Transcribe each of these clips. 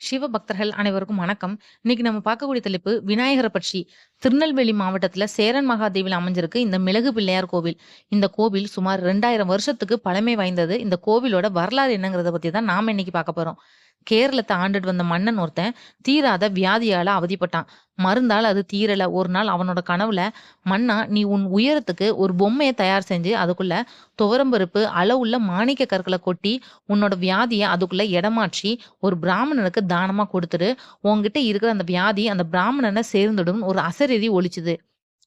சிவ பக்தர்கள் அனைவருக்கும் வணக்கம். இன்னைக்கு நம்ம பார்க்கக்கூடிய தலைப்பு விநாயகர பற்றி. திருநெல்வேலி மாவட்டத்துல சேரன் மகாதேவில் அமைஞ்சிருக்கு இந்த மிளகு பிள்ளையார் கோவில். இந்த கோவில் சுமார் 2000 வருஷத்துக்கு பழமை வாய்ந்தது. இந்த கோவிலோட வரலாறு என்னங்கிறத பத்தி தான் நாம இன்னைக்கு பார்க்க போறோம். கேரளத்தை ஆண்டுட்டு வந்த மன்னன் ஒருத்தன் தீராத வியாதியால அவதிப்பட்டான். மருந்தால் அது தீரல. ஒரு நாள் அவனோட கனவுல, "மன்னா நீ உன் உயரத்துக்கு ஒரு பொம்மையை தயார் செஞ்சு அதுக்குள்ள துவரம்பருப்பு, அளவுள்ள மாணிக்க கற்களை கொட்டி உன்னோட வியாதியை அதுக்குள்ள இடமாற்றி ஒரு பிராமணனுக்கு தானமா குடுத்துடு. உங்ககிட்ட இருக்கிற அந்த வியாதி அந்த பிராமணனை சேர்ந்துடும் ஒரு அசரீரி ஒழிச்சுது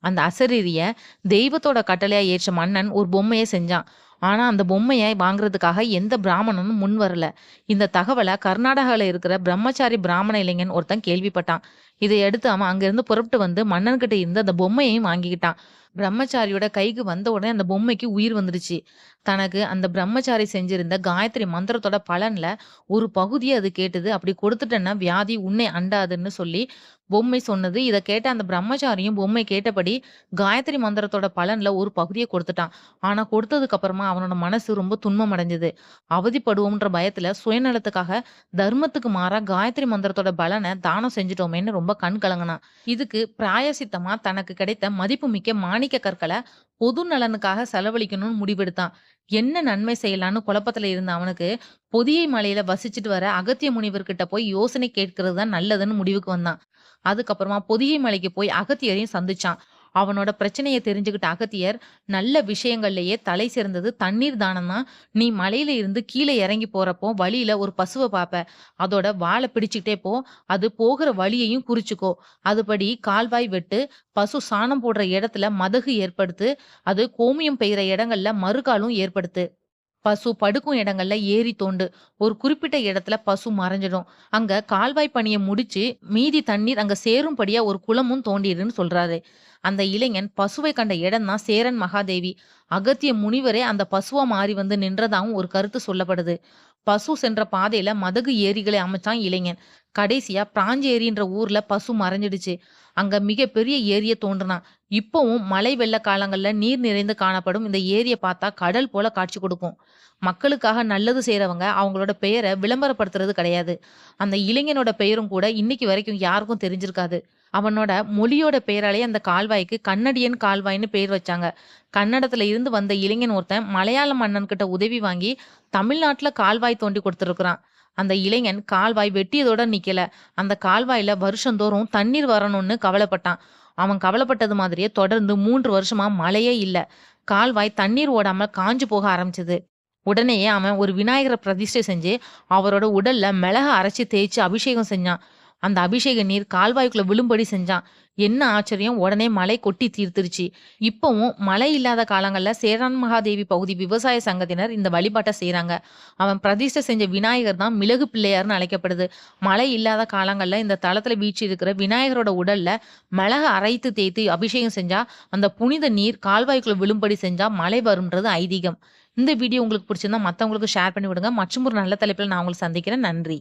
அந்த அசரீரிய தெய்வத்தோட கட்டளையா ஏற்ற மன்னன் ஒரு பொம்மையை செஞ்சான். ஆனா அந்த பொம்மையை வாங்குறதுக்காக எந்த பிராமணனும் முன் வரல. இந்த தகவலை கர்நாடகால இருக்கிற பிரம்மச்சாரி பிராமண இளைஞன் ஒருத்தன் கேள்விப்பட்டான். இதை எடுத்து அவன் அங்கிருந்து புறப்பட்டு வந்து மன்னன்கிட்ட இருந்து அந்த பொம்மையையும் வாங்கிக்கிட்டான். பிரம்மச்சாரியோட கைக்கு வந்த உடனே அந்த பொம்மைக்கு உயிர் வந்துடுச்சு. தனக்கு அந்த பிரம்மச்சாரி செஞ்சிருந்த காயத்ரி மந்திரத்தோட பலன்ல ஒரு பகுதியை அது கேட்டது. அப்படி கொடுத்துட்டேன்னா வியாதி உன்னை அண்டாதுன்னு சொல்லி பொம்மை சொன்னது. இதை கேட்ட அந்த பிரம்மச்சாரியும் பொம்மை கேட்டபடி காயத்ரி மந்திரத்தோட பலன்ல ஒரு பகுதியை கொடுத்துட்டான். ஆனா கொடுத்ததுக்கு அப்புறமா அவனோட மனசு ரொம்ப துன்பம் அடைஞ்சது. அவதிப்படுவோம்ன்ற பயத்துல சுயநலத்துக்காக தர்மத்துக்கு மாறா காயத்ரி மந்திரத்தோட பலனை தானம் செஞ்சுட்டோமேன்னு ரொம்ப கண் கலங்கினான் இதுக்கு பிராயசித்தமா தனக்கு கிடைத்த மதிப்புமிக்க மாணிக்க கற்களை பொது நலனுக்காக செலவழிக்கணும்னு முடிவெடுத்தான். என்ன நன்மை செய்யலான்னு குழப்பத்துல இருந்த அவனுக்கு, பொதியை மலையில வசிச்சுட்டு வர அகத்திய முனிவர்கிட்ட போய் யோசனை கேட்கறது தான் நல்லதுன்னு முடிவுக்கு வந்தான். அதுக்கப்புறமா பொதியை மலைக்கு போய் அகத்தியரையும் சந்திச்சான். அவனோட பிரச்சனையை தெரிஞ்சுக்கிட்ட அகத்தியர், "நல்ல விஷயங்கள்லயே தலை சிறந்தது தண்ணீர் தானம் தான். நீ மலையில இருந்து கீழே இறங்கி போறப்போ வழியில ஒரு பசுவை பார்ப்ப அதோட வாழை பிடிச்சுக்கிட்டே போ. அது போகிற வழியையும் குறிச்சுக்கோ. அதுபடி கால்வாய் வெட்டு. பசு சாணம் போடுற இடத்துல மதகு ஏற்படுத்து. அது கோமியம் பெய்கிற இடங்கள்ல மறுகாலும் ஏற்படுத்து. பசு படுக்கும் இடங்கள்ல ஏறி தோண்டு. ஒரு குறிப்பிட்ட இடத்துல பசு மறைஞ்சிடும். அங்க கால்வாய் பணியை முடிச்சு மீதி தண்ணீர் அங்க சேரும்படியா ஒரு குளமும் தோண்டிடுன்னு" சொல்றாரு. அந்த இளைஞன் பசுவை கண்ட இடம் தான் சேரன் மகாதேவி. அகத்திய முனிவரே அந்த பசுவா மாறி வந்து நின்றதாகவும் ஒரு கருத்து சொல்லப்படுது. பசு சென்ற பாதையில மதகு ஏரிகளை அமைச்சான் இளைஞன். கடைசியா பிராஞ்சேரின்ற ஊர்ல பசு மறைஞ்சிடுச்சு. அங்க மிகப்பெரிய ஏரிய தோன்றுனான் இப்பவும் மழை வெள்ள காலங்கள்ல நீர் நிறைந்து காணப்படும் இந்த ஏரிய பார்த்தா கடல் போல காட்சி கொடுக்கும். மக்களுக்காக நல்லது செய்யறவங்க அவங்களோட பெயரை விளம்பரப்படுத்துறது கிடையாது. அந்த இளைஞனோட பெயரும் கூட இன்னைக்கு வரைக்கும் யாருக்கும் தெரிஞ்சிருக்காது. அவனோட மொழியோட பெயராலேயே அந்த கால்வாய்க்கு கன்னடியன் கால்வாய்ன்னு பேர் வச்சாங்க. கன்னடத்துல இருந்து வந்த இளைஞன் ஒருத்தன் மலையாள மன்னன்கிட்ட உதவி வாங்கி தமிழ்நாட்டுல கால்வாய் தோண்டி கொடுத்துருக்குறான் அந்த இளைஞன் கால்வாய் வெட்டியதோட நிக்கல. அந்த கால்வாயில வருஷந்தோறும் தண்ணீர் வரணும்னு கவலைப்பட்டான். அவன் கவலைப்பட்டது மாதிரியே தொடர்ந்து மூன்று வருஷமா மழையே இல்லை கால்வாய் தண்ணீர் ஓடாம காஞ்சு போக ஆரம்பிச்சது. உடனேயே அவன் ஒரு விநாயகரை பிரதிஷ்டை செஞ்சு அவரோட உடல்ல மிளக அரைச்சி தேய்ச்சி அபிஷேகம் செஞ்சான். அந்த அபிஷேக நீர் கால்வாய்க்குள்ள விழும்படி செஞ்சான். என்ன ஆச்சரியம் உடனே மழை கொட்டி தீர்த்துருச்சு. இப்பவும் மழை இல்லாத காலங்கள்ல சேரான் மகாதேவி பகுதி விவசாய சங்கத்தினர் இந்த வழிபாட்டை செய்கிறாங்க அவன் பிரதிஷ்டை செஞ்ச விநாயகர் தான் மிளகு பிள்ளையார்னு அழைக்கப்படுது. மழை இல்லாத காலங்கள்ல இந்த தளத்தில் வீச்சு இருக்கிற விநாயகரோட உடல்ல மிளகு அரைத்து தேய்த்து அபிஷேகம் செஞ்சா, அந்த புனித நீர் கால்வாய்க்குள்ள விழும்படி செஞ்சா மழை வரும்ன்றது ஐதீகம். இந்த வீடியோ உங்களுக்கு பிடிச்சிருந்தா மற்றவங்களுக்கு ஷேர் பண்ணி விடுங்க. மற்றும் ஒரு நல்ல தலைப்பில் நான் உங்களுக்கு சந்திக்கிறேன். நன்றி.